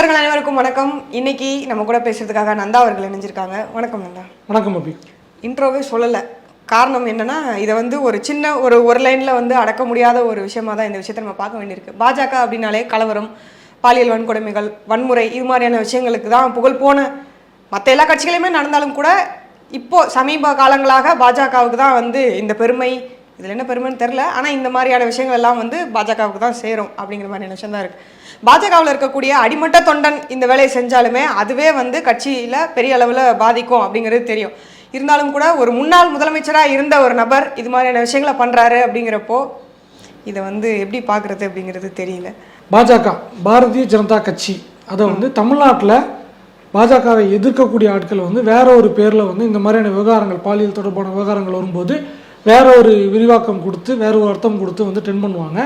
நண்பர்கள் அனைவருக்கும் வணக்கம். இன்னைக்கு நம்ம கூட பேசுறதுக்காக நந்தா அவர்கள் இணைஞ்சிருக்காங்க. வணக்கம் நந்தா. வணக்கம் அபி. இன்ட்ரோவே சொல்லலை. காரணம் என்னன்னா இதை வந்து ஒரு சின்ன ஒரு ஒரு லைனில் வந்து அடக்க முடியாத ஒரு விஷயமா தான் இந்த விஷயத்தை நம்ம பார்க்க வேண்டியிருக்கு. பாஜக அப்படின்னாலே கலவரம் பாலியல் வன்கொடுமைகள் வன்முறை இது மாதிரியான விஷயங்களுக்கு தான் புகழ் போன மற்ற எல்லா கட்சிகளுமே நடந்தாலும் கூட இப்போ சமீப காலங்களாக பாஜகவுக்கு தான் வந்து இந்த பெருமை இதில் என்ன பெருமைன்னு தெரில. ஆனால் இந்த மாதிரியான விஷயங்கள் எல்லாம் வந்து பாஜகவுக்கு தான் சேரும் அப்படிங்கிற மாதிரியான விஷயம் தான் இருக்குது பாஜகவில் இருக்கக்கூடிய அடிமட்ட தொண்டன் இந்த வேலையை செஞ்சாலுமே அதுவே வந்து கட்சியில் பெரிய அளவில் பாதிக்கும் அப்படிங்கிறது தெரியும். இருந்தாலும் கூட ஒரு முன்னாள் முதலமைச்சராக இருந்த ஒரு நபர் இது மாதிரியான விஷயங்களை பண்ணுறாரு அப்படிங்கிறப்போ இதை வந்து எப்படி பார்க்குறது அப்படிங்கிறது தெரியல. பாஜக பாரதிய ஜனதா கட்சி அதை வந்து தமிழ்நாட்டில் பாஜகவை எதிர்க்கக்கூடிய ஆட்கள் வந்து வேற ஒரு பேரில் வந்து இந்த மாதிரியான விவகாரங்கள் பாலியல் தொடர்பான விவகாரங்கள் வரும்போது வேற ஒரு விரிவாக்கம் கொடுத்து வேற ஒரு அர்த்தம் கொடுத்து வந்து டென் பண்ணுவாங்க.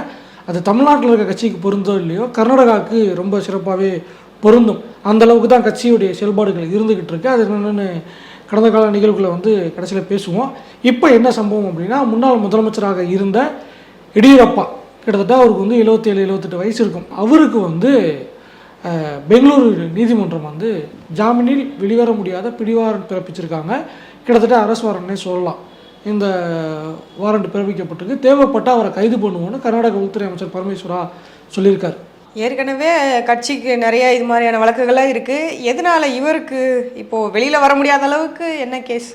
அது தமிழ்நாட்டில் இருக்க கட்சிக்கு பொருந்தோ இல்லையோ கர்நாடகாவுக்கு ரொம்ப சிறப்பாகவே பொருந்தும். அந்த அளவுக்கு தான் கட்சியுடைய செயல்பாடுகள் இருந்துகிட்டு இருக்கு. அது என்னென்னு கடந்த கால நிகழ்வுகளை வந்து கடைசியில் பேசுவோம். இப்போ என்ன சம்பவம் அப்படின்னா முன்னாள் முதலமைச்சராக இருந்த எடியூரப்பா கிட்டத்தட்ட அவருக்கு வந்து 77 எழுபத்தெட்டு வயசு இருக்கும். அவருக்கு வந்து பெங்களூரு நீதிமன்றம் வந்து ஜாமீனில் வெளிவர முடியாத பிடிவாரன் பிறப்பிச்சிருக்காங்க. கிட்டத்தட்ட அரசு வாரண்னே சொல்லலாம். இந்த வாரண்ட் பிறப்பிக்கப்பட்டிருக்கு. தேவைப்பட்ட அவரை கைது பண்ணுவோன்னு கர்நாடக உள்துறை அமைச்சர் பரமேஸ்வரா சொல்லியிருக்காரு. ஏற்கனவே கட்சிக்கு நிறைய இது மாதிரியான வழக்குகள்லாம் இருக்குது எதனால இவருக்கு இப்போது வெளியில் வர முடியாத அளவுக்கு என்ன கேஸ்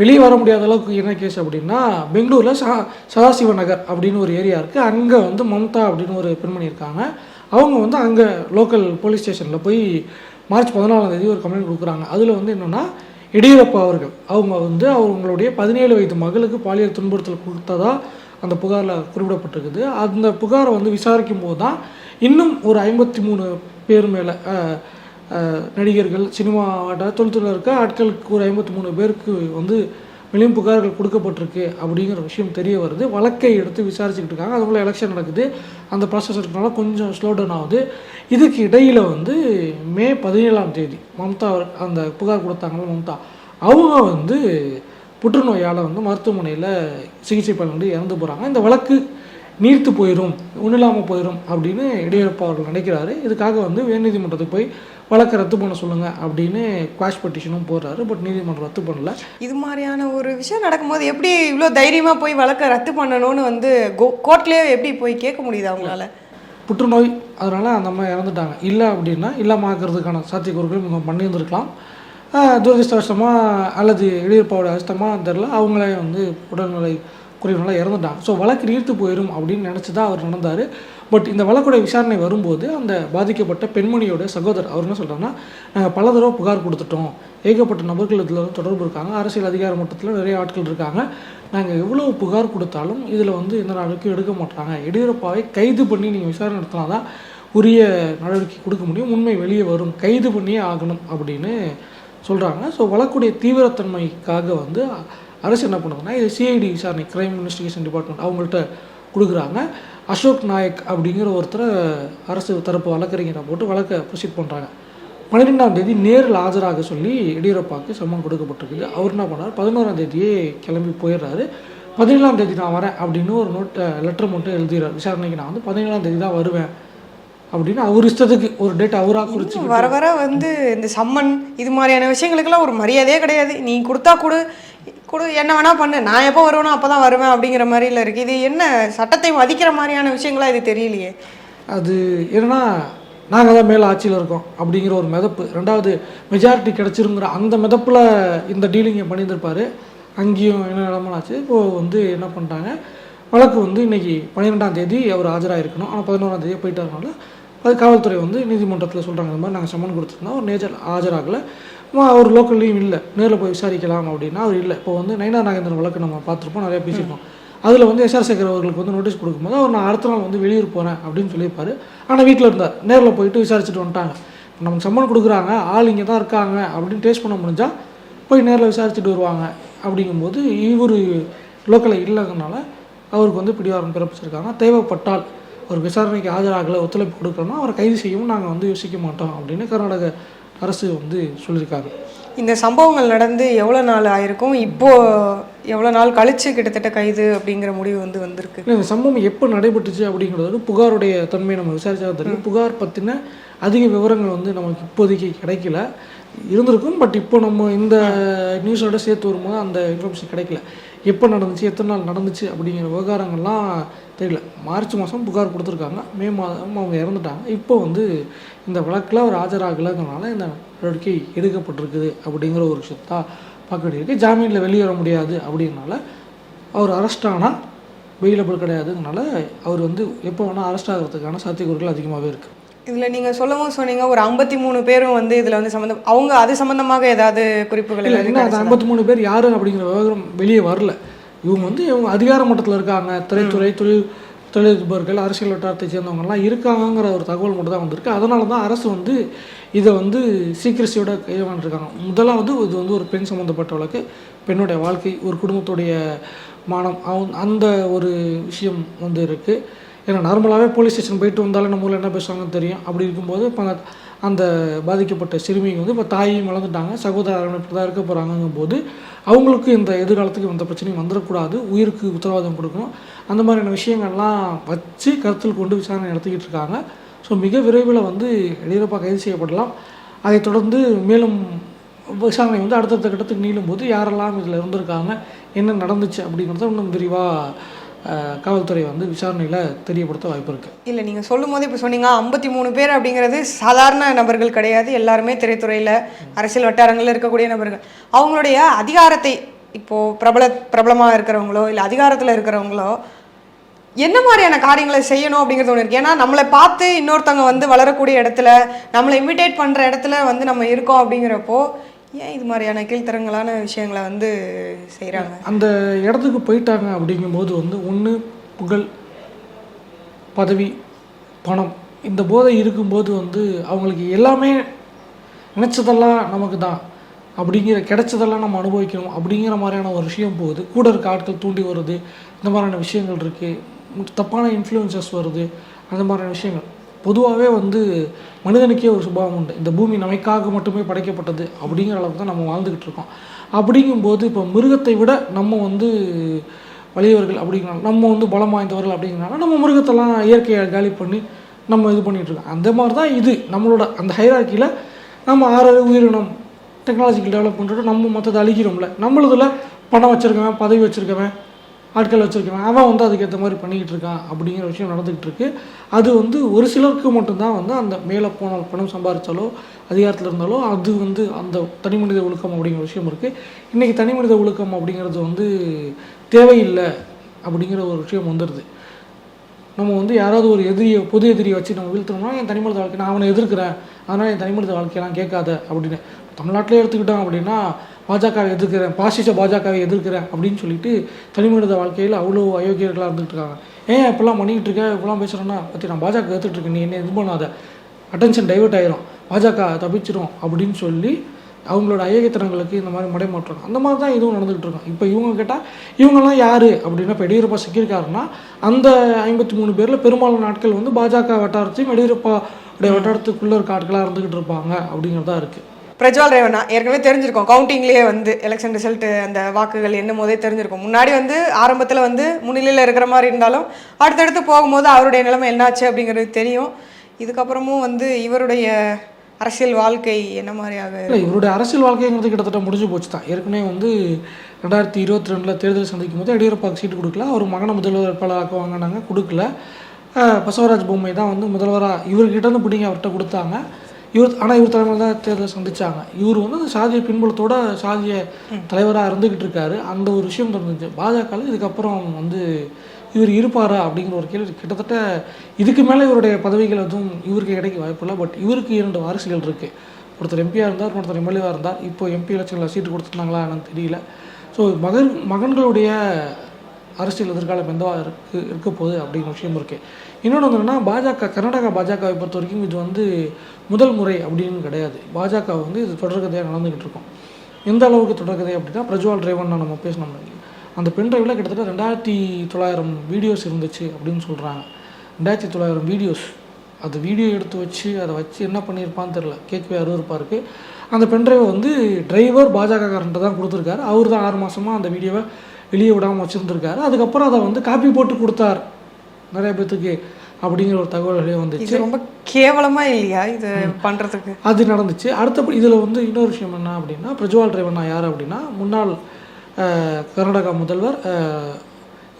வெளியே வர முடியாத அளவுக்கு என்ன கேஸ் அப்படின்னா பெங்களூரில் சா சதாசிவ நகர் அப்படின்னு ஒரு ஏரியா இருக்குது அங்கே வந்து மம்தா அப்படின்னு ஒரு பெண்மணி இருக்காங்க. அவங்க வந்து அங்கே லோக்கல் போலீஸ் ஸ்டேஷனில் போய் மார்ச் பதினாலாம் தேதி ஒரு கம்ப்ளைண்ட் கொடுக்குறாங்க. அதில் வந்து என்னென்னா எடியூரப்பா அவர்கள். அவங்க வந்து அவங்களுடைய பதினேழு வயது மகளுக்கு பாலியல் துன்புறுத்தல் கொடுத்ததா அந்த புகாரில் குறிப்பிடப்பட்டிருக்குது. அந்த புகாரை வந்து விசாரிக்கும் போது தான் இன்னும் ஒரு ஐம்பத்தி மூணு பேர் மேலே நடிகர்கள் சினிமாவோட தொழில்துறை இருக்க ஆட்களுக்கு ஒரு ஐம்பத்தி மூணு பேருக்கு வந்து மேலும் புகார்கள் கொடுக்கப்பட்டிருக்கு அப்படிங்கிற விஷயம் தெரிய வருது. வழக்கை எடுத்து விசாரிச்சுக்கிட்டு இருக்காங்க. அதுக்குள்ள எலெக்ஷன் நடக்குது. அந்த ப்ராசஸ் இருக்கனால கொஞ்சம் ஸ்லோ டவுன் ஆகுது. இதுக்கு இடையில் வந்து மே பதினேழாம் தேதி மம்தா அந்த புகார் கொடுத்தாங்களா மம்தா அவங்க வந்து புற்றுநோயால் வந்து மருத்துவமனையில் சிகிச்சை பலன் இறந்து போகிறாங்க இந்த வழக்கு நீர்த்து போயிடும் ஒன்றும் இல்லாமல் போயிடும் அப்படின்னு எடியூரப்பா அவர்கள் நினைக்கிறாரு. இதுக்காக வந்து உயர்நீதிமன்றத்துக்கு போய் வழக்கை ரத்து பண்ண சொல்லுங்கள் அப்படின்னு குவாஷ் பெட்டிஷனும் போடுறாரு. பட் நீதிமன்றம் ரத்து பண்ணல. இது மாதிரியான ஒரு விஷயம் நடக்கும்போது எப்படி இவ்வளோ தைரியமாக போய் வழக்கை ரத்து பண்ணணும்னு வந்து கோர்ட்லேயே எப்படி போய் கேட்க முடியுது அவங்களால? புற்றுநோய் அதனால் அந்த அம்மா இறந்துட்டாங்க. இல்லை அப்படின்னா இல்லாமல் ஆக்கிறதுக்கான சாத்தியக்கூறுகள் இவங்க பண்ணியிருந்திருக்கலாம். துரதிர்ஷ்டவசமாக அல்லது எடியூரப்பாவோட அஷ்டமாக தெரில அவங்களே வந்து உடல்நிலை குறைவுனால இறந்துட்டாங்க. ஸோ வழக்கு நீர்த்து போயிடும் அப்படின்னு நினச்சி தான் அவர் நடந்தார். பட் இந்த வழக்குடைய விசாரணை வரும்போது அந்த பாதிக்கப்பட்ட பெண்மணியோட சகோதரர் அவர் என்ன சொல்கிறாங்கன்னா நாங்கள் பல தடவை புகார் கொடுத்துட்டோம். ஏகப்பட்ட நபர்கள் இதில் வந்து தொடர்பு இருக்காங்க. அரசியல் அதிகார மட்டத்தில் நிறைய ஆட்கள் இருக்காங்க. நாங்கள் எவ்வளோ புகார் கொடுத்தாலும் இதில் வந்து எந்த நடவடிக்கையும் எடுக்க மாட்டாங்க. எடியூரப்பாவை கைது பண்ணி நீங்கள் விசாரணை நடத்தினா தான் உரிய நடவடிக்கை கொடுக்க முடியும். உண்மை வெளியே வரும். கைது பண்ணியே ஆகணும் அப்படின்னு சொல்கிறாங்க ஸோ வழக்குடைய தீவிரத்தன்மைக்காக வந்து அரசு என்ன பண்ணுதுன்னா இது சிஐடி விசாரணை கிரைம் இன்வெஸ்டிகேஷன் டிபார்ட்மெண்ட் அவங்கள்ட்ட கொடுக்குறாங்க. அசோக் நாயக் அப்படிங்கிற ஒருத்தரை அரசு தரப்பு வழக்கறிஞரை போட்டு வழக்கை ப்ரொசீட் பண்ணுறாங்க பன்னிரெண்டாம் தேதி நேரில் ஆஜராக சொல்லி எடியூரப்பாவுக்கு சம்மன் கொடுக்கப்பட்டிருக்குது. அவர் என்ன பண்ணார் பதினோராம் தேதியே கிளம்பி போயிடுறாரு. பதினேழாம் தேதி நான் வரேன் அப்படின்னு ஒரு நோட் லெட்டர் மட்டும் எழுதிடுறார் விசாரணைக்கு நான் வந்து பதினேழாம் தேதி தான் வருவேன் அப்படின்னு அவர் இஷ்டத்துக்கு ஒரு டேட் அவராக குறிச்சு வர வர வந்து இந்த சம்மன் இது மாதிரியான விஷயங்களுக்கெல்லாம் ஒரு மரியாதையே கிடையாது. நீ கொடுத்தா கொடு கொடு என்ன வேணால் பண்ணு. நான் எப்போ வருவேனோ அப்போ தான் வருவேன் அப்படிங்கிற மாதிரில இருக்கு. இது என்ன சட்டத்தை மதிக்கிற மாதிரியான விஷயங்களா இது தெரியலையே. அது என்னன்னா நாங்கள் தான் மேலே ஆட்சியில் இருக்கோம் அப்படிங்கிற ஒரு மிதப்பு. ரெண்டாவது மெஜாரிட்டி கிடச்சிருங்கிற அந்த மிதப்பில் இந்த டீலிங்கை பண்ணியிருந்திருப்பார். அங்கேயும் என்ன நிலமனாச்சு இப்போது வந்து என்ன பண்ணிட்டாங்க? வழக்கு வந்து இன்னைக்கு பன்னிரெண்டாம் தேதி அவர் ஆஜராகிருக்கணும் ஆனால் பதினோராம் தேதி போயிட்டாருனால அது காவல்துறை வந்து நீதிமன்றத்தில் சொல்கிறாங்க இந்த மாதிரி நாங்கள் சம்மன் கொடுத்துருந்தோம். அவர் நேஜர் ஆஜராகலை. அவர் லோக்கல்லையும் இல்லை. நேரில் போய் விசாரிக்கலாம் அப்படின்னா அவர் இல்லை. இப்போ வந்து நைனா நாகேந்திரன் வழக்கு நம்ம பார்த்துருப்போம் நிறையா பேசியிருப்போம் அதில் வந்து எஸ்ஆர் சேகர் அவர்களுக்கு வந்து நோட்டீஸ் கொடுக்கும்போது அவர் நான் அடுத்த நாள் வந்து வெளியூர் போகிறேன் அப்படின்னு சொல்லியிருப்பார். ஆனால் வீட்டில் இருந்தார். நேரில் போயிட்டு விசாரிச்சுட்டு வந்துட்டாங்க. நமக்கு சம்மன் கொடுக்குறாங்க. ஆள் இங்கே தான் இருக்காங்க அப்படின்னு டேஸ்ட் பண்ண முடிஞ்சால் போய் நேரில் விசாரிச்சுட்டு வருவாங்க. அப்படிங்கும்போது இவர் லோக்கலில் இல்லைங்கனால அவருக்கு வந்து பிடிவாரம் பிறப்பிச்சிருக்காங்க. தேவைப்பட்டால் அவர் விசாரணைக்கு ஆஜராகலை ஒத்துழைப்பு கொடுக்கலன்னா அவரை கைது செய்யவும் நாங்கள் வந்து யோசிக்க மாட்டோம் அப்படின்னு கர்நாடக அரசு வந்து சொல்லியிருக்காங்க இந்த சம்பவங்கள் நடந்து எவ்வளோ நாள் ஆயிருக்கும்? இப்போ எவ்வளோ நாள் கழிச்சு கிட்டத்தட்ட கைது அப்படிங்கிற முடிவு வந்து வந்திருக்கு? இல்லை இந்த சம்பவம் எப்போ நடைபெற்றுச்சு அப்படிங்கிறது புகாருடைய தன்மையை நம்ம விசாரிச்சா தெரியும். புகார் பற்றின அதிக விவரங்கள் வந்து நமக்கு இப்போதைக்கு கிடைக்கல. இருந்திருக்கும் பட் இப்போ நம்ம இந்த நியூஸோட சேர்த்து வரும்போது அந்த இன்ஃபர்மேஷன் கிடைக்கல. எப்போ நடந்துச்சு எத்தனை நாள் நடந்துச்சு அப்படிங்கிற விவகாரங்கள்லாம் தெரியல. மார்ச் மாதம் புகார் கொடுத்துருக்காங்க. மே மாதம் அவங்க இறந்துட்டாங்க. இப்போ வந்து இந்த வழக்கில் அவர் ஆஜராகலைங்கிறனால இந்த நடவடிக்கை எடுக்கப்பட்டிருக்குது அப்படிங்கிற ஒரு விஷயத்தா பார்க்க வேண்டியிருக்கு ஜாமீனில் வெளியே வர முடியாது அப்படிங்கனால அவர் அரெஸ்ட் ஆனால் வெயிலபிள் கிடையாதுங்கனால அவர் வந்து எப்போ வேணால் அரெஸ்ட் ஆகிறதுக்கான சாத்தியக்கூறுகள் அதிகமாகவே இருக்குது இதில் நீங்கள் சொல்லவும் சொன்னீங்க ஒரு ஐம்பத்தி மூணு பேரும் வந்து இதில் வந்து சம்மந்தம் அவங்க அது சம்மந்தமாக ஏதாவது குறிப்புகள் இல்லை அந்த? ஐம்பத்தி மூணு பேர் யாரு அப்படிங்கிற விவகாரம் வெளியே வரல. இவங்க வந்து இவங்க அதிகார மட்டத்தில் இருக்காங்க. திரைத்துறை தொழில் தொழிலதிபர்கள் அரசியல் வட்டாரத்தை சேர்ந்தவங்கலாம் இருக்காங்கங்கிற ஒரு தகவல் மட்டும் தான் வந்திருக்கு. அதனால தான் அரசு வந்து இதை வந்து சீக்கிரசியோட கையாண்டிருக்காங்க. முதலாவது இது வந்து ஒரு பெண் சம்மந்தப்பட்ட வழக்கு. பெண்ணுடைய வாழ்க்கை ஒரு குடும்பத்துடைய மானம் அவங்க அந்த ஒரு விஷயம் வந்து இருக்குது ஏன்னா நார்மலாகவே போலீஸ் ஸ்டேஷன் போயிட்டு வந்தாலும் நம்ம ஊரில் என்ன பேசுவாங்கன்னு தெரியும். அப்படி இருக்கும்போது இப்போ அந்த பாதிக்கப்பட்ட சிறுமிங்க வந்து இப்போ தாயையும் வளர்ந்துட்டாங்க சகோதர அரவணைப்பு தான் இருக்க போகிறாங்கங்கும் போது அவங்களுக்கு இந்த எதிர்காலத்துக்கு எந்த பிரச்சனையும் வந்துடக்கூடாது உயிருக்கு உத்தரவாதம் கொடுக்கணும். அந்த மாதிரியான விஷயங்கள்லாம் வச்சு கருத்தில் கொண்டு விசாரணை நடத்திக்கிட்டு இருக்காங்க. ஸோ மிக விரைவில் வந்து எடியூரப்பா கைது செய்யப்படலாம். அதைத் தொடர்ந்து மேலும் விசாரணை வந்து அடுத்தடுத்த கட்டத்துக்கு நீளும் போது யாரெல்லாம் இதில் இருந்திருக்காங்க என்ன நடந்துச்சு அப்படிங்கிறத இன்னும் விரிவாக காவல்துறை வந்து விசாரணையில் தெரியப்படுத்த வாய்ப்பு இருக்குது இல்லை நீங்கள் சொல்லும் போது இப்போ சொன்னீங்க ஐம்பத்தி மூணு பேர் அப்படிங்கிறது சாதாரண நபர்கள் கிடையாது. எல்லாருமே திரைத்துறையில் அரசியல் வட்டாரங்களில் இருக்கக்கூடிய நபர்கள். அவங்களுடைய அதிகாரத்தை இப்போது பிரபல பிரபலமாக இருக்கிறவங்களோ இல்லை அதிகாரத்தில் இருக்கிறவங்களோ என்ன மாதிரியான காரியங்களை செய்யணும் அப்படிங்கிறது ஒன்று இருக்குது ஏன்னா நம்மளை பார்த்து இன்னொருத்தவங்க வந்து வளரக்கூடிய இடத்துல நம்மளை இமிட்டேட் பண்ணுற இடத்துல வந்து நம்ம இருக்கோம் அப்படிங்கிறப்போ ஏன் இது மாதிரியான கீழ்த்தரங்களான விஷயங்களை வந்து செய்கிறாங்க அந்த இடத்துக்கு போயிட்டாங்க அப்படிங்கும்போது வந்து ஒன்று புகழ் பதவி பணம் இந்த போதை இருக்கும்போது வந்து அவங்களுக்கு எல்லாமே நினச்சதெல்லாம் நமக்கு தான். அப்படிங்கிற கிடைச்சதெல்லாம் நம்ம அனுபவிக்கணும் அப்படிங்கிற மாதிரியான ஒரு விஷயம் போகுது. கூட இருக்க ஆட்கள் தூண்டி வருது. இந்த மாதிரியான விஷயங்கள் இருக்குது தப்பான இன்ஃப்ளூயன்சஸ் வருது. அந்த மாதிரியான விஷயங்கள். பொதுவாகவே வந்து மனிதனுக்கே ஒரு சுபாவம் உண்டு. இந்த பூமி நமக்காக மட்டுமே படைக்கப்பட்டது அப்படிங்கிற அளவுக்கு தான் நம்ம வாழ்ந்துக்கிட்டு இருக்கோம். அப்படிங்கும்போது இப்போ மிருகத்தை விட நம்ம வந்து வலியவர்கள் அப்படிங்கிறனால நம்ம வந்து பலம் வாய்ந்தவர்கள் அப்படிங்கிறனால நம்ம மிருகத்தெல்லாம் இயற்கையை காலி பண்ணி நம்ம இது பண்ணிகிட்டு இருக்கோம். அந்த மாதிரி தான் இது நம்மளோட அந்த ஹைராக்கியில் நம்ம ஆறு உயிரினம் டெக்னாலஜிக்கல் டெவலப்மெண்ட்டோட நம்ம மற்றதை அழிக்கிறோம்ல. நம்மளதில் பணம் வச்சுருக்கவன் பதவி வச்சுருக்கவன் ஆட்கள் வச்சுருக்கிறான். அவன் வந்து அதுக்கேற்ற மாதிரி பண்ணிக்கிட்டு இருக்கான் அப்படிங்கிற விஷயம் நடந்துக்கிட்டு இருக்கு. அது வந்து ஒரு சிலருக்கு மட்டும்தான் வந்து அந்த மேலே போனால் பணம் சம்பாதிச்சாலோ அதிகாரத்தில் இருந்தாலோ அது வந்து அந்த தனி மனித ஒழுக்கம் அப்படிங்கிற விஷயம் இருக்குது இன்றைக்கி தனி மனித ஒழுக்கம் அப்படிங்கிறது வந்து தேவையில்லை அப்படிங்கிற ஒரு விஷயம் வந்துடுது. நம்ம வந்து யாராவது ஒரு எதிரியை பொது எதிரியை வச்சு நம்ம வீழ்த்தணும்னா என் தனிமனித வாழ்க்கை நான் அவனை எதிர்க்கிறேன். அதனால் என் தனிமனித வாழ்க்கையெல்லாம் கேட்காத அப்படின்னு. தமிழ்நாட்டிலே எடுத்துக்கிட்டோம் அப்படின்னா பாஜகவை எதிர்க்கிறேன் பாசிச பாஜகவை எதிர்க்கிறேன் அப்படின்னு சொல்லிட்டு தனிமனித வாழ்க்கையில் அவ்வளோ அயோக்கியர்களாக இருந்துகிட்டு இருக்காங்க. ஏன் இப்பெல்லாம் பண்ணிக்கிட்டு இருக்க? இப்பெல்லாம் பேசுகிறேன்னா பற்றி நான் பாஜக எடுத்துகிட்டு இருக்கேன். நீ என்ன இது பண்ணாத. அட்டென்ஷன் டைவர்ட் ஆயிரும். பாஜக தப்பிச்சிரும் அப்படின்னு சொல்லி அவங்களோட அயோக்கியத்தனங்களுக்கு இந்த மாதிரி மடைமாற்றம். அந்த மாதிரி தான் இதுவும் நடந்துகிட்டு இருக்கும். இப்போ இவங்க கேட்டால் இவங்கெல்லாம் யார்? அப்படின்னா இப்போ எடியூரப்பா சிக்கியிருக்காருன்னா அந்த ஐம்பத்தி மூணு பேரில் பெரும்பாலான நாட்கள் வந்து பாஜக வட்டாரத்தையும் எடியூரப்பா உடைய வட்டாரத்துக்குள்ளே இருக்க ஆட்களாக இருந்துகிட்டு இருப்பாங்க அப்படிங்கிறதா இருக்குது பிரஜ்வால் ரேவண்ணா ஏற்கனவே தெரிஞ்சிருக்கோம். கவுண்டிங்லேயே வந்து எலெக்ஷன் ரிசல்ட் அந்த வாக்குகள் என்னும் போதே தெரிஞ்சிருக்கும். முன்னாடி வந்து ஆரம்பத்தில் வந்து முன்னிலையில் இருக்கிற மாதிரி இருந்தாலும் அடுத்தடுத்து போகும்போது அவருடைய நிலைமை என்னாச்சு அப்படிங்கிறது தெரியும். இதுக்கப்புறமும் வந்து இவருடைய அரசியல் வாழ்க்கை என்ன மாதிரியாக இல்லை இவருடைய அரசியல் வாழ்க்கைங்கிறது கிட்டத்தட்ட முடிஞ்சு போச்சு தான் ஏற்கனவே வந்து ரெண்டாயிரத்தி இருபத்தி ரெண்டில் தேர்தல் சந்திக்கும் போது எடியூரப்பாவுக்கு சீட்டு கொடுக்கல. அவர் மகனை முதல்வர் வேட்பாளர் ஆக்குவாங்கன்னாங்க கொடுக்கல பசவராஜ் பொம்மை தான் வந்து முதல்வராக இவர்கிட்ட இருந்து பிடிங்க அவர்கிட்ட கொடுத்தாங்க. இவர் ஆனால் இவர் தலைமையில் தான் தேர்தல் சந்திச்சாங்க. இவர் வந்து அந்த சாதிய பின்புலத்தோட சாதிய தலைவராக இருந்துக்கிட்டு இருக்காரு. அந்த ஒரு விஷயம் இருந்துச்சு பாஜகவில் இதுக்கப்புறம் வந்து இவர் இருப்பாரா அப்படிங்கிற ஒரு கேள்வி கிட்டத்தட்ட இதுக்கு மேலே இவருடைய பதவிகள் எதுவும் இவருக்கு கிடைக்க வாய்ப்பில்லை பட் இவருக்கு இரண்டு வாரிசுகள் இருக்குது ஒருத்தர் எம்பியாக இருந்தார் ஒருத்தர் எம்எல்ஏவாக இருந்தார். இப்போ எம்பி எலெக்ஷனில் சீட்டு கொடுத்துருந்தாங்களா என்னன்னு தெரியல. ஸோ மகன் மகன்களுடைய அரசியல் எதிர்காலம் எந்தவா இருக்கு இருக்க போகுது அப்படிங்கிற விஷயம் இருக்குது இன்னொன்று என்னென்னா பாஜக கர்நாடகா பாஜகவை பொறுத்த வரைக்கும் இது வந்து முதல் முறை அப்படின்னு கிடையாது. பாஜக வந்து இது தொடர்கதையாக நடந்துக்கிட்டு இருக்கும். எந்த அளவுக்கு தொடர்கதை அப்படின்னா பிரஜ்வால் ரேவண்ணா நம்ம பேசணும் அந்த பென் டிரைவில் கிட்டத்தட்ட ரெண்டாயிரத்தி தொள்ளாயிரம் வீடியோஸ் இருந்துச்சு அப்படின்னு சொல்கிறாங்க ரெண்டாயிரத்தி தொள்ளாயிரம் வீடியோஸ் அது வீடியோ எடுத்து வச்சு அதை வச்சு என்ன பண்ணியிருப்பான்னு தெரில கேட்கவே அருவருப்பாக இருக்குது அந்த பென்ட்ரைவை வந்து டிரைவர் பாஜகக்காரன்ட்ட தான் கொடுத்துருக்காரு. அவர் தான் ஆறு மாதமாக அந்த வீடியோவை வெளியே விடாமல் வச்சுருந்துருக்காரு. அதுக்கப்புறம் அதை வந்து காப்பி போட்டு கொடுத்தார். நிறைய பேர்த்துக்கு அப்படிங்கிற ஒரு தகவல்களே வந்துச்சு. ரொம்ப கேவலமா இல்லையா இது பண்றதுக்கு? அது நடந்துச்சு. அடுத்தபடி இதில் வந்து இன்னொரு விஷயம் என்ன அப்படின்னா பிரஜ்வால் ரேவண்ணா யார் அப்படின்னா முன்னாள் கர்நாடகா முதல்வர்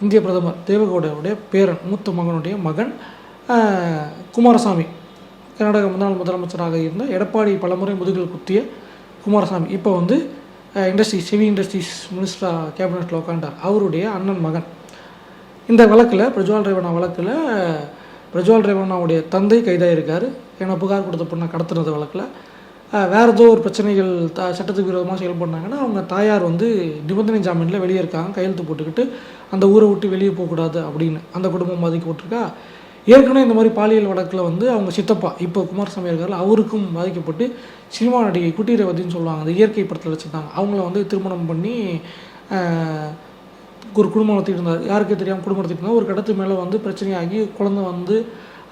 இந்திய பிரதமர் தேவகவுடாவுடைய பேரன் மூத்த மகனுடைய மகன் குமாரசாமி. கர்நாடக முன்னாள் முதலமைச்சராக இருந்த எடப்பாடி பலமுறை முதுகில் குத்திய குமாரசாமி. இப்போ வந்து இண்டஸ்ட்ரீஸ் ஹெவி இண்டஸ்ட்ரீஸ் மினிஸ்டராக கேபினெட்டில் உட்காண்டார் அவருடைய அண்ணன் மகன். இந்த வழக்கில் பிரஜ்வால் ரேவண்ணா வழக்கில் பிரஜ்வால் ரேவண்ணாவுடைய தந்தை கைதாகிருக்காரு ஏன்னா புகார் கொடுத்த பொண்ணை கடத்துனது வழக்கில். வேறு ஏதோ ஒரு பிரச்சனைகள் த சட்டத்துக்கு விரோதமாக செயல்படுறாங்கன்னா அவங்க தாயார் வந்து நிபந்தனை ஜாமீனில் வெளியே இருக்காங்க கையெழுத்து போட்டுக்கிட்டு அந்த ஊரை விட்டு வெளியே போகக்கூடாது அப்படின்னு அந்த குடும்பம் பாதிக்கப்பட்டிருக்கா? ஏற்கனவே இந்த மாதிரி பாலியல் வழக்கில் வந்து அவங்க சித்தப்பா இப்போ குமாரசாமி இருக்கார்ல அவருக்கும் பாதிக்கப்பட்டு சினிமா நடிகை குட்டி ரேவதின்னு சொல்லுவாங்க அந்த இயற்கை படத்தில் வச்சுருந்தாங்க அவங்கள வந்து திருமணம் பண்ணி ஒரு குடும்பம் நடத்திட்டு இருந்தார். யாருக்கே தெரியாமல் குடும்பம் நடத்திட்டு இருந்தார். ஒரு கடத்து மேலே வந்து பிரச்சனையாகி குழந்தை வந்து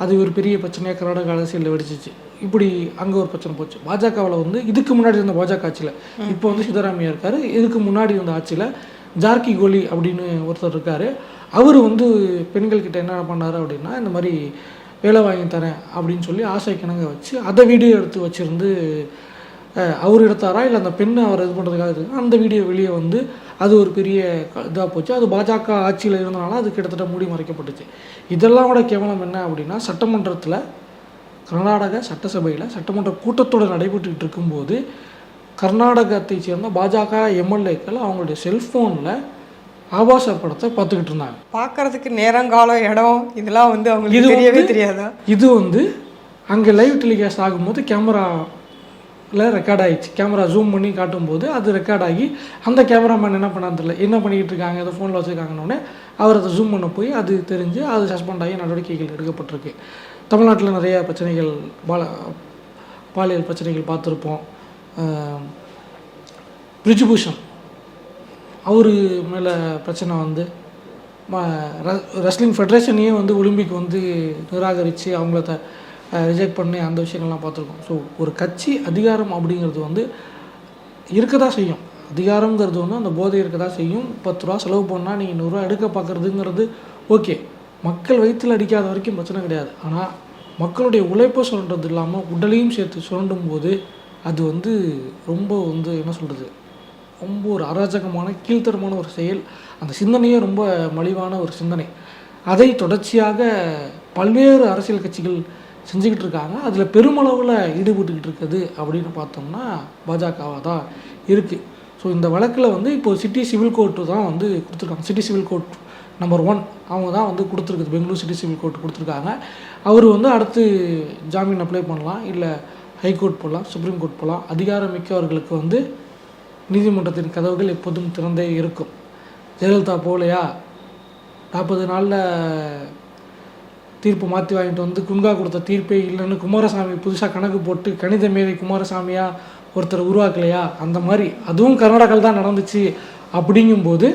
அது ஒரு பெரிய பிரச்சனையாக கர்நாடக அரசியலில் வெடிச்சிச்சு. இப்படி அங்கே ஒரு பிரச்சனை போச்சு. பாஜகவில் வந்து இதுக்கு முன்னாடி இருந்த பாஜக ஆட்சியில். இப்போ வந்து சித்தராமையா இருக்கார். இதுக்கு முன்னாடி இருந்த ஆட்சியில் ஜார்கி கோலி அப்படின்னு ஒருத்தர் இருக்கார். அவர் வந்து பெண்கள்கிட்ட என்ன பண்ணார் அப்படின்னா இந்த மாதிரி வேலை வாங்கி தரேன் அப்படின்னு சொல்லி ஆசை கிணங்க வச்சு அதை வீடியோ எடுத்து வச்சுருந்து அவர் எடுத்தாரா? இல்லை அந்த பெண்ணை அவர் இது பண்ணுறதுக்காக? அந்த வீடியோ வெளியே வந்து அது ஒரு பெரிய இதாக போச்சு. அது பாஜக ஆட்சியில் இருந்தனால அது கிட்டத்தட்ட மூடி மறைக்கப்பட்டுச்சு. இதெல்லாம் கூட கேவலம் என்ன அப்படின்னா சட்டமன்றத்தில் கர்நாடக சட்டசபையில் சட்டமன்ற கூட்டத்தொடர் நடைபெற்றுக்கிட்டு இருக்கும்போது கர்நாடகத்தை சேர்ந்த பாஜக எம்எல்ஏக்கள் அவங்களுடைய செல்ஃபோனில் ஆபாச படத்தை பார்த்துக்கிட்டு இருந்தாங்க. பார்க்கறதுக்கு நேரம் காலம் இடம் இதெல்லாம் வந்து இது அவங்களுக்கு தெரியவே தெரியாதா? இது வந்து அங்கே லைவ் டெலிகாஸ்ட் ஆகும்போது கேமராவில் ரெக்கார்ட் ஆயிடுச்சு. கேமரா ஜூம் பண்ணி காட்டும்போது அது ரெக்கார்ட் ஆகி அந்த கேமராமேன் என்ன பண்ணான்னு தெரியல. என்ன பண்ணிக்கிட்டு இருக்காங்க? ஏதோ ஃபோனில் வச்சுருக்காங்கன்னொடனே அவர் அதை ஜூம் பண்ண போய் அது தெரிஞ்சு அது சஸ்பெண்ட் ஆகி நடவடிக்கைகள் எடுக்கப்பட்டிருக்கு. தமிழ்நாட்டில் நிறைய பிரச்சனைகள் பால பாலியல் பிரச்சனைகள் பார்த்துருப்போம். பிரிஜுபூஷன். அவர் மேலே பிரச்சனை வந்து ரெஸ்லிங் ஃபெடரேஷனையே வந்து ஒலிம்பிக் வந்து நிராகரித்து அவங்கள த ரிஜெக்ட் பண்ணி அந்த விஷயங்கள்லாம் பார்த்துருக்கோம். ஸோ ஒரு கட்சி அதிகாரம் அப்படிங்கிறது வந்து இருக்க தான் செய்யும். அதிகாரங்கிறது வந்து அந்த போதை இருக்க தான் செய்யும். பத்து ரூபா செலவு பண்ணால் நீங்கள் நூறுரூவா எடுக்க பார்க்குறதுங்கிறது ஓகே. மக்கள் வயிற்றில் அடிக்காத வரைக்கும் பிரச்சனை கிடையாது. ஆனால் மக்களுடைய உழைப்பை சுரண்டது இல்லாமல் உடலையும் சேர்த்து சுரண்டும் போது அது வந்து ரொம்ப வந்து என்ன சொல்கிறது ரொம்ப ஒரு அராஜகமான கீழ்த்தரமான ஒரு செயல். அந்த சிந்தனையே ரொம்ப மலிவான ஒரு சிந்தனை. அதை தொடர்ச்சியாக பல்வேறு அரசியல் கட்சிகள் செஞ்சுக்கிட்டு இருக்காங்க. அதில் பெருமளவில் ஈடுபட்டுக்கிட்டு இருக்குது அப்படின்னு பார்த்தோம்னா பாஜகவாக தான் இருக்குது ஸோ இந்த வழக்கில் வந்து இப்போ சிட்டி சிவில் கோர்ட்டு தான் வந்து கொடுத்துருக்காங்க. City civil court number one அவங்க தான் வந்து கொடுத்துருக்குது. பெங்களூர் சிட்டி சிவில் கோர்ட் கொடுத்துருக்காங்க. அவர் வந்து அடுத்து ஜாமீன் அப்ளை பண்ணலாம். இல்லை ஹைகோர்ட் போகலாம் சுப்ரீம் கோர்ட் போகலாம் அதிகாரம் மிக்கவர்களுக்கு வந்து நீதிமன்றத்தின் கதவுகள் எப்போதும் திறந்தே இருக்கும். ஜெயலலிதா போகலையா? நாற்பது நாளில் தீர்ப்பு மாற்றி வாங்கிட்டு வந்து குன்கா கொடுத்த தீர்ப்பே இல்லைன்னு குமாரசாமி புதுசாக கணக்கு போட்டு கணித மேதை குமாரசாமியாக ஒருத்தர் உருவாக்கலையா? அந்த மாதிரி. அதுவும் கர்நாடகாவில் தான் நடந்துச்சு. அப்படிங்கும்போது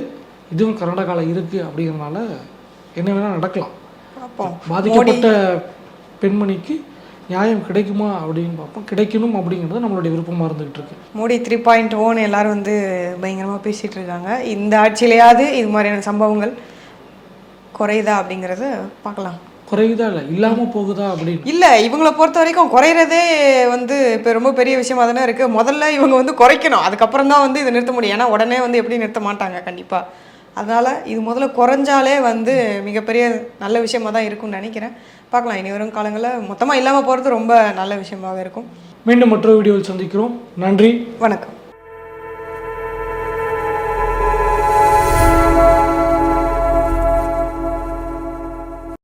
இதுவும் கர்நாடகாவில் இருக்குது அப்படிங்கிறனால என்ன வேணால் நடக்கலாம். பாதிக்கப்பட்ட பெண்மணிக்கு நியாயம் கிடைக்குமா அப்படின்னு பார்ப்போம். கிடைக்கணும் அப்படிங்கிறது நம்மளுடைய விருப்பமாக இருந்துகிட்டு இருக்கு. மோடி த்ரீ பாயிண்ட் ஓன்னு எல்லாரும் வந்து பயங்கரமாக பேசிகிட்டு இருக்காங்க. இந்த ஆட்சியிலையாவது இது மாதிரியான சம்பவங்கள் குறையுதா அப்படிங்கிறத பார்க்கலாம். குறையுதா இல்லை? இல்லாமல் போகுதா அப்படின்னு. இல்லை இவங்கள பொறுத்த வரைக்கும் குறையிறதே வந்து இப்போ ரொம்ப பெரிய விஷயமா தானே இருக்குது முதல்ல இவங்க வந்து குறைக்கணும். அதுக்கப்புறம் தான் வந்து இதை நிறுத்த முடியும். ஏன்னா உடனே வந்து எப்படி நிறுத்த மாட்டாங்க? கண்டிப்பாக அதனால் இது முதல்ல குறைஞ்சாலே வந்து மிகப்பெரிய நல்ல விஷயமா தான் இருக்கும்னு நினைக்கிறேன். பார்க்கலாம் இனி வரும் காலங்களில் மொத்தமாக இல்லாமல் போகிறது ரொம்ப நல்ல விஷயமாவே இருக்கும். மீண்டும் மற்றொரு வீடியோவில் சந்திக்கிறோம். நன்றி. வணக்கம்.